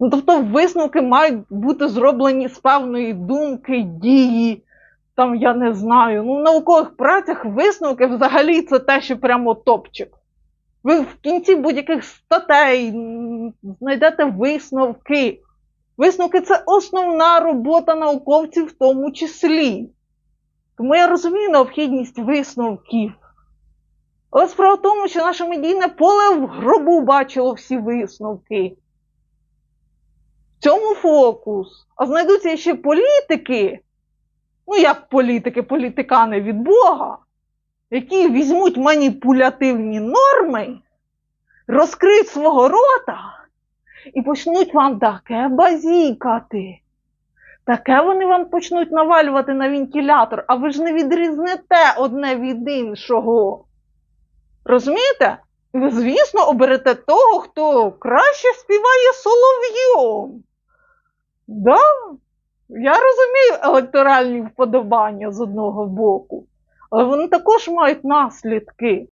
Ну, тобто висновки мають бути зроблені з певної думки, дії. Там я не знаю. Ну, в наукових працях висновки взагалі це те, що прямо топчик. Ви в кінці будь-яких статей знайдете висновки. Висновки це основна робота науковців в тому числі. Тому я розумію необхідність висновків. Але справа в тому, що наше медійне поле в гробу бачило всі висновки. Фокус. А знайдуться ще політики, ну як політики, політикани від Бога, які візьмуть маніпулятивні норми, розкриють свого рота і почнуть вам таке базікати. Таке вони вам почнуть навалювати на вентилятор, а ви ж не відрізнете одне від іншого. Розумієте? Ви, звісно, оберете того, хто краще співає солов'єм. Да? Я розумію електоральні вподобання з одного боку, але вони також мають наслідки.